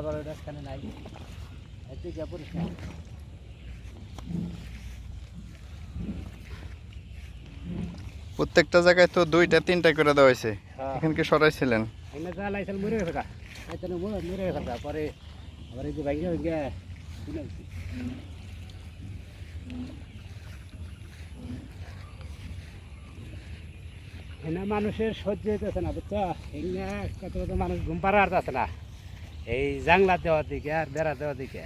আবার ওটা এখানে নাই। এদিকে পরিষ্কার প্রত্যেকটা জায়গায় তো দুইটা তিনটা করে দেওয়া হয়েছে। হ্যাঁ। এখানকে সরাইছিলেন? এনে যা লাইছিল মরে গেছে গা লাইছিল মরে গেছে গা পরে আবার এই যে ভাঙ্গে তুলে এনে মানুষের সহ্য হইতেছে না বুঝছ? এনে কত কত মানুষ ঘুম পাড়া আর যাচ্ছে না। এই জাংলা দেওয়ার দিকে আর বেড়া দেওয়ার দিকে।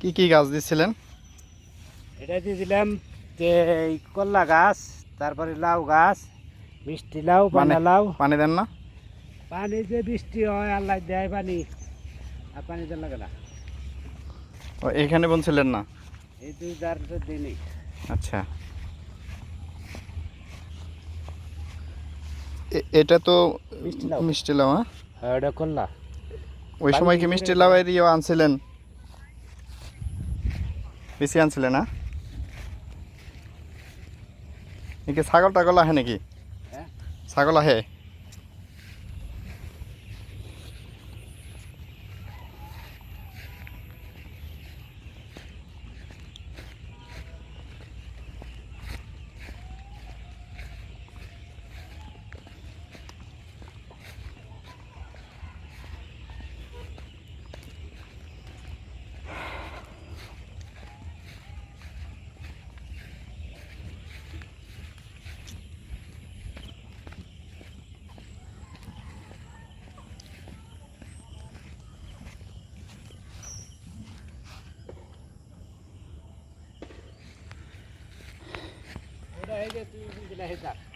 কি কি গাছ দিচ্ছিলেন এটা দিয়েছিলাম যে এই কল্লা গাছ তারপরে লাউ গাছ মিষ্টি লাউ পানা লাউ। পানি দেন না? পানি যে বৃষ্টি হয় আল্লাহ দেয় পানি আর পানি দেওয়া লাগে না। ও এখানে বলছিলেন না? এই দুই দিনই আচ্ছা। এটা তো মিষ্টি লাউ। হ্যাঁ? এটা করলা ওই সময় কি মিষ্টি লাউ লাউ ইয়ে আনছিলেন? বেশি আনছিলেন না একে ছাগল টাগল আহে নাকি? হ্যাঁ। ছাগল আহে?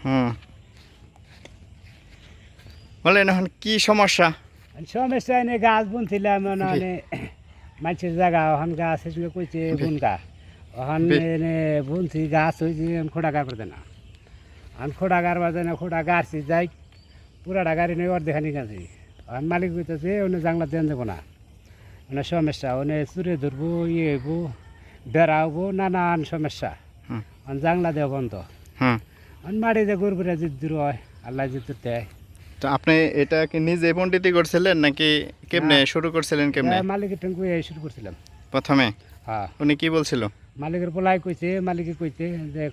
হুম। বলেন এখন কি সমস্যা? সমস্যা এনে গাছ বুনছিলাম মানে মানুষের জায়গা ওখান গাছ এসে কইছে বুনগা। ওখান এনে বুনছি গাছ হয়েছে খোটা গাড় পারতে না। আমি খোটা গাড় পারতে না খোটা গাড়ছি যাই পুরাটা গাড়ি নিয়ে অর্ধেখানি গেছি। ওখান মালিক কইতেছে ওনে জাংলা দেন যাব না। মানে সমস্যা ওনে চুরে ধরবো ইয়ে হইব বেড়া হব নানান সমস্যা। ওখান জাংলা দেওয়া বন্ধ। দূর হয় আল্লাহ দেয়। তো আপনি এটা কি নিজে করছিলেন নাকি কেমনে শুরু করছিলেন কেমনে? মালিকের শুরু করছিলাম। প্রথমে? হ্যাঁ। উনি কি বলছিল? মালিকের পোলাই কইছে মালিকে কইছে যে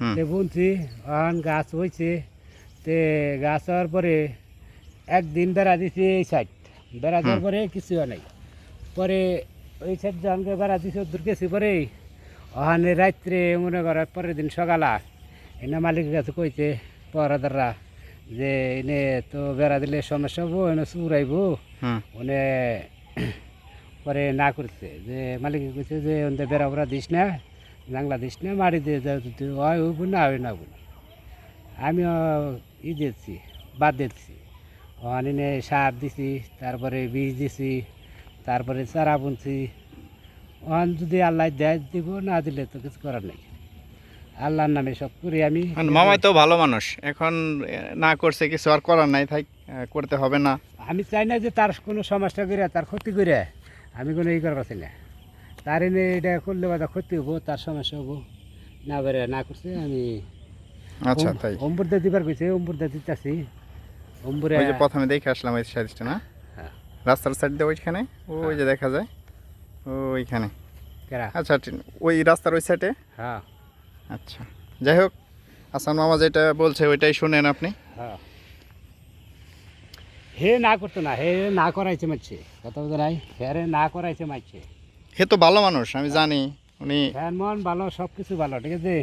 হুম। তে বুনছি অন গাছ হয়েছে তে গাছ হওয়ার পরে একদিন বেড়া দিছি এই সাইড। বেড়া দেওয়ার পরে কিছু হয় নাই। পরে ওই সাইড যখনকে বেড়া দিছি দূর গেছি পরে ওখানে রাত্রে মনে করে পরের দিন সকালা এনে মালিকের কাছে কইছে পরাদাররা যে এনে তো বেড়া দিলে সমস্যা হব এনে চুরাইব ওনে পরে না করছে যে মালিক কইছে যে ওদের বেড়া বেড়া দিস না জাংলা দিস না মারি দিয়ে হয় হইব না হয় না হইব আমিও ই দিয়েছি বাদ দিচ্ছি ওখানে সার দিছি তারপরে বীজ দিছি তারপরে চারা বুনছি যদি আল্লাহ দেয় দিব না দিলে তো কিছু করার নেই। আল্লাহর নামে সব করি আমি। মামাই তো ভালো মানুষ। এখন না করছে কিছু আর করার নাই তাই করতে হবে না। আমি চাই না যে তার কোনো সমস্যা করে তার ক্ষতি করে আমি কোনো ই করবার চাই না। তার এনে এটা করলে বা ক্ষতি হব তার সমস্যা হব। না বেড়ে না করছে আমি আচ্ছা তাই। অম্বুরদা দিবার কইছে অম্বুরদা দিতেছি। অম্বুরে প্রথমে দেখে আসলাম ওই সাইডটা না? হ্যাঁ। রাস্তার সাইড দিয়ে ওইখানে? ওই যে দেখা যায়। ওইখানে। আচ্ছা ওই রাস্তার ওই সাইডে হ্যাঁ। আচ্ছা। যাই হোক আসান মামা যেটা বলছে ওইটাই শুনেন আপনি। হ্যাঁ। হে না করতো না হে না করাইছে মারছে। কথা বলতে নাই হে রে না করাইছে মারছে। হে তো ভালো মানুষ আমি জানি। উনি ফ্যান মন ভালো সব কিছু ভালো ঠিক আছে?